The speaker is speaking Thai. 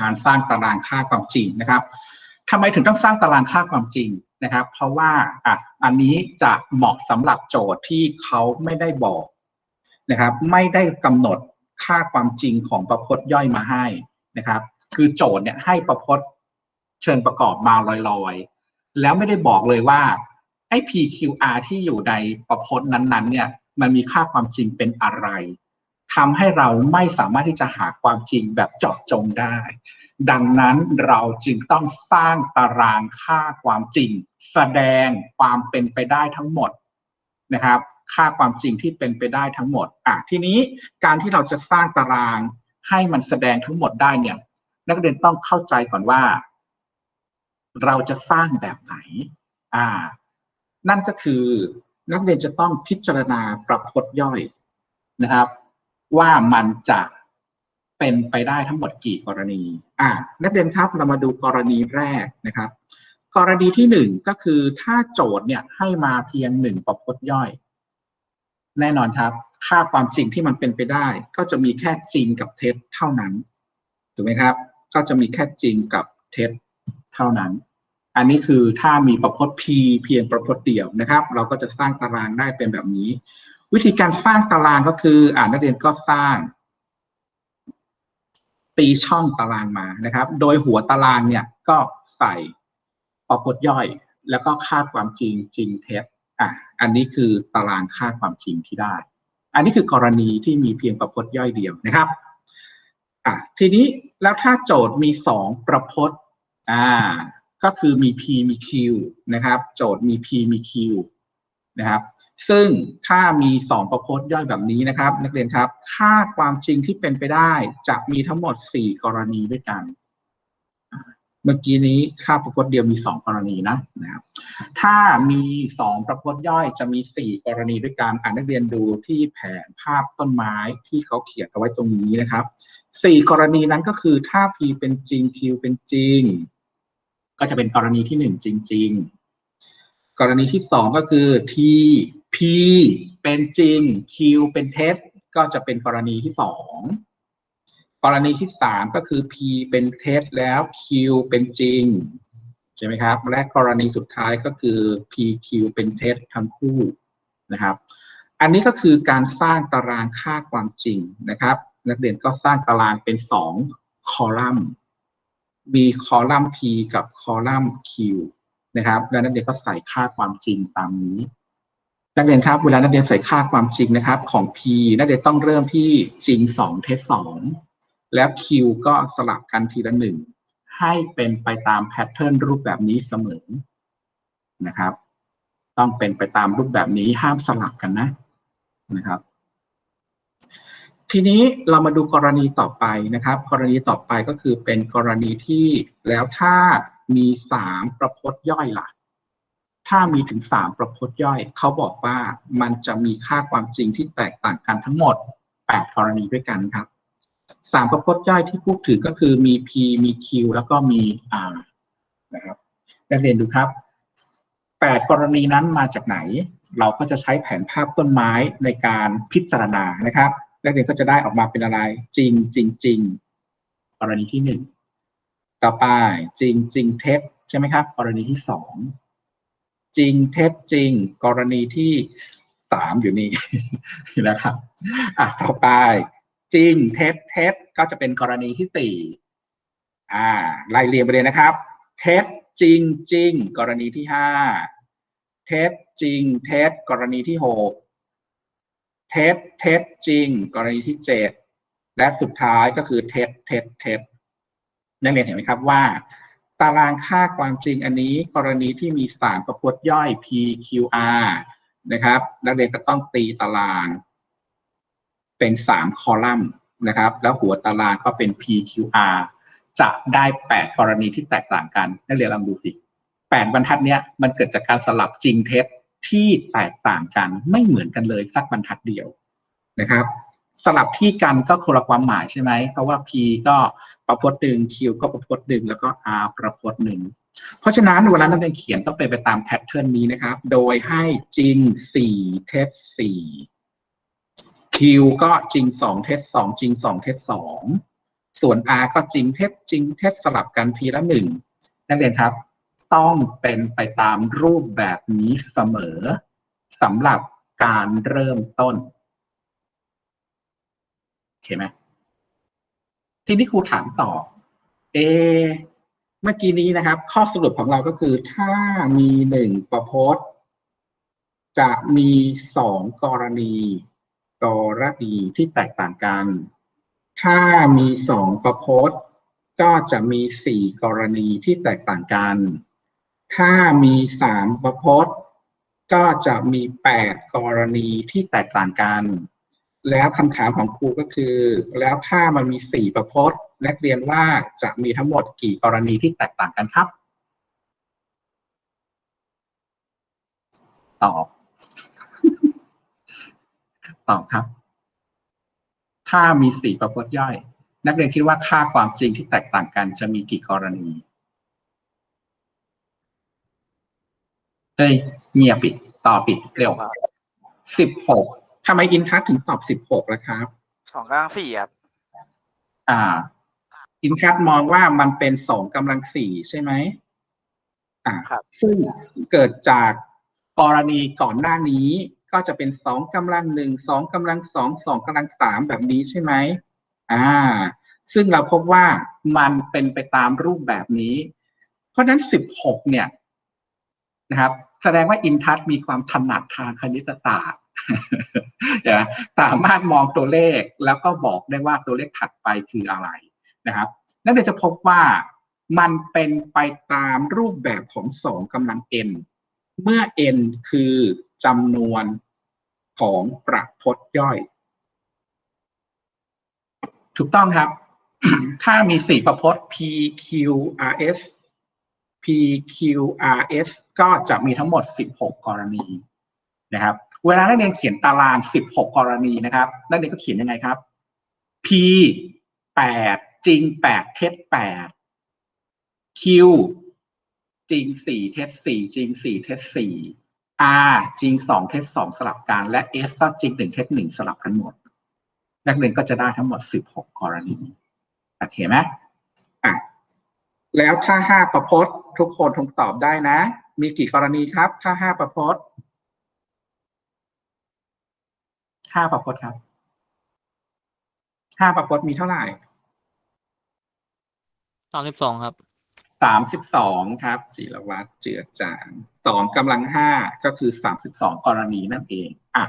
การสร้างตารางค่าความจริงนะครับทำไมถึงต้องสร้างตารางค่าความจริงนะครับ เพราะว่าอะอันนี้จะเหมาะสำหรับโจทย์ที่เขาไม่ได้บอกนะครับ ไม่ได้กำหนดค่าความจริงของประพจน์ย่อยมาให้นะครับ คือโจทย์เนี่ยให้ประพจน์เชิงประกอบมาลอยๆ แล้วไม่ได้บอกเลยว่าไอ้ PQR ที่อยู่ในประพจน์นั้นๆ เนี่ย มันมีค่าความจริงเป็นอะไร ทำให้เราไม่สามารถที่จะหาความจริงแบบเจาะจงได้ ดังนั้นเราจึงต้องสร้างตารางค่าความจริง แสดงความเป็นไปได้ทั้งหมดนะครับ ค่าความจริงที่เป็นไปได้ทั้งหมดอะทีนี้การที่เราจะสร้างตารางให้มันแสดงทั้งหมดได้เนี่ย นักเรียนต้องเข้าใจก่อนว่า เราจะสร้างแบบไหน อ่า นั่นก็คือนักเรียนจะต้องพิจารณาประพจน์ย่อยนะครับ ว่ามันจะเป็นไปได้ทั้งหมดกี่กรณี อ่า นักเรียนครับเรามาดูกรณีแรกนะครับ กรณีที่หนึ่งก็คือถ้าโจทย์เนี่ยให้มาเพียงหนึ่งประพจน์ย่อย แน่นอนครับ ค่าความจริงที่มันเป็นไปได้ ก็จะมีแค่จริงกับเท็จเท่านั้นถูกไหมครับ ก็จะมีแค่จริงกับเท็จเท่านั้น อันนี้คือถ้ามีประพจน์ P เพียงประพจน์เดียวนะครับ เราก็จะสร้างตารางได้เป็นแบบนี้ วิธีการสร้างตารางก็คือ อ่านนักเรียนก็สร้าง ตีช่องตารางมานะครับ โดยหัวตารางเนี่ยก็ใส่ประพจน์ย่อย แล้วก็ค่าความจริงจริงเท็จอะอันนี้คือตารางค่าความจริงที่ได้ อันนี้คือกรณีที่มีเพียงประพจน์ย่อยเดียวนะครับอะทีนี้แล้วถ้าโจทย์มีสองประพจน์อ่าก็คือมี P มี Q นะครับ โจทย์มี P มี Q นะครับ ซึ่งถ้ามีสองประพจน์ย่อยแบบนี้นะครับ นักเรียนครับ ค่าความจริงที่เป็นไปได้จะมีทั้งหมดสี่กรณีด้วยกัน เมื่อกี้นี้ค่าประพจน์เดียวมีสองกรณีนะนะครับ ถ้ามีสองประพจน์ย่อยจะมีสี่กรณีด้วยกันอ่านนักเรียนดูที่แผนภาพต้นไม้ที่เขาเขียนเอาไว้ตรงนี้นะครับสี่กรณีนั้นก็คือถ้า P เป็นจริง Q เป็นจริง ก็จะเป็นกรณีที่หนึ่งจริง กรณีที่สองก็คือ T P เป็นจริง Q เป็นเท็จก็จะเป็นกรณีที่สองกรณีที่สามก็คือ P เป็นเท็จแล้ว Q เป็นจริงใช่ไหมครับ และกรณีสุดท้ายก็คือ PQ เป็นเท็จทั้งคู่นะครับ อันนี้ก็คือการสร้างตารางค่าความจริงนะครับ นักเรียนก็สร้างตารางเป็นสองคอลัมน์ มีคอลัมน์ P กับคอลัมน์ Q นะครับแล้วนักเรียนก็ใส่ค่าความจริงตามนี้ นักเรียนครับ เวลานักเรียนใส่ค่าความจริงนะครับ ของ P นักเรียนต้องเริ่มที่จริงสองเทสองแล้ว Q ก็สลับกันทีละหนึ่งให้เป็นไปตามแพทเทิร์นรูปแบบนี้เสมอนะครับ ต้องเป็นไปตามรูปแบบนี้ห้ามสลับกันนะนะครับ ทีนี้เรามาดูกรณีต่อไปนะครับ กรณีต่อไปก็คือเป็นกรณีที่แล้วถ้า มีสามประพจน์ย่อยล่ะ ถ้ามีถึงสามประพจน์ย่อย เขาบอกว่ามันจะมีค่าความจริงที่แตกต่างกันทั้งหมดแปดกรณีด้วยกันครับสามประพจน์ย่อยที่พูดถึงก็คือมี P มี Q แล้วก็มี R นะครับนักเรียนดูครับแปดกรณีนั้นมาจากไหน เราก็จะใช้แผนภาพต้นไม้ในการพิจารณานะครับนักเรียนก็จะได้ออกมาเป็นอะไร จริงจริงจริงกรณีที่หนึ่ง ต่อไปจริงจริงเท็จใช่ไหมครับ กรณีที่สองจริงเท็จจริง กรณีที่สามอยู่นี่นะครับอะต่อไป จริงเท็จเท็จก็จะเป็นกรณีที่สี่อ่าไล่เรียงไปเลยนะครับ เท็จจริงจริง กรณีที่ห้าเท็จจริง เท็จกรณีที่หกเท็จเท็จจริง กรณีที่เจ็ดและสุดท้ายก็คือเท็จเท็จเท็จ นักเรียนเห็นไหมครับว่า ตารางค่าความจริงอันนี้กรณีที่มีสามประพจน์ย่อย PQR นะครับ นักเรียนก็ต้องตีตาราง เป็นสามคอลัมน์นะครับ แล้วหัวตารางก็เป็น PQR จะได้แปดกรณีที่แตกต่างกัน นักเรียนลองดูสิแปดบรรทัดเนี้ยมันเกิดจากการสลับจริงเท็จที่แตกต่างกันไม่เหมือนกันเลยสักบรรทัดเดียวนะครับ สลับที่กันก็คนละความหมายใช่ไหมเพราะว่า P ก็ ประพจน์หนึ่ง Q ก็ประพจน์หนึ่งแล้วก็ R ประพจน์หนึ่งเพราะฉะนั้นเวลานักเรียนเขียนต้องเป็นไปตามแพทเทิร์นนี้นะครับ โดยให้จริงสี่เท็จสี่ Q ก็จริงสองเท็จสองจริงสองเท็จสองส่วน R ก็จริงเท็จจริงเท็จสลับกันทีละหนึ่งนักเรียนครับ ต้องเป็นไปตามรูปแบบนี้เสมอสำหรับการเริ่มต้น โอเคไหม ทีนี้ครูถามต่อ เอ เมื่อกี้นี้นะครับ ข้อสรุปของเราก็คือ ถ้ามีหนึ่งประพจน์จะมีสองกรณีกรณีที่แตกต่างกัน ถ้ามีสองประพจน์ก็จะมีสี่กรณีที่แตกต่างกัน ถ้ามีสามประพจน์ก็จะมีแปดกรณีที่แตกต่างกัน แล้วคำถามของครูก็คือ แล้วถ้ามันมีสี่ประพจน์นักเรียนว่าจะมีทั้งหมดกี่กรณีที่แตกต่างกันครับ ตอบ ตอบครับ ถ้ามีสี่ประพจน์ย่อย นักเรียนคิดว่าค่าความจริงที่แตกต่างกันจะมีกี่กรณีเฮ้ยเงียบปิดตอบปิดเร็วสิบหก ทำไมอินทัศน์ถึงตอบสิบหกล่ะครับ สองกลางสี่ครับ อ่า อินทัศน์มองว่ามันเป็นสองกำลังสี่ใช่ไหมอ่าครับ ซึ่งเกิดจากกรณีก่อนหน้านี้ก็จะเป็นสองกำลังหนึ่งสองกำลังสองสองกำลังสามแบบนี้ใช่ไหมอ่า ซึ่งเราพบว่ามันเป็นไปตามรูปแบบนี้ เพราะฉะนั้นสิบหกเนี่ยนะครับ แสดงว่าอินทัศน์มีความถนัดทางคณิตศาสตร์เดี๋ยวนะ สามารถมองตัวเลขแล้วก็บอกได้ว่าตัวเลขถัดไปคืออะไรนะครับนั่นเดี๋ยวจะพบว่ามันเป็นไปตามรูปแบบของสองกำลัง n เมื่อ n คือจำนวนของประพจน์ย่อย ถูกต้องครับ ถ้ามีสี่ประพจน์ p q r s p q r s ก็จะมีทั้งหมด 16 กรณีนะครับ เวลานักเรียนเขียนตาราง 16 กรณีนะครับ นักเรียนก็เขียนยังไงครับ p 8จริง 8 เท็จ 8 q จริง 4 เท็จ 4 จริง 4 เท็จ 4 r จริง 2 เท็จ 2 สลับกัน และ s ก็จริง 1 เท็จ 1 สลับกันหมด นักเรียนก็จะได้ทั้งหมด 16 กรณีโอเคไหมอะแล้วถ้าห้าประพจน์ ทุกคนคงตอบได้นะ มีกี่กรณีครับ ถ้าห้าประพจน์ ห้าประพจน์ครับห้าประพจน์มีเท่าไหร่สามสิบสองครับสามสิบสองครับ จิรวัตรเจือจางสองกำลังห้าก็คือสามสิบสองกรณีนั่นเอง อะ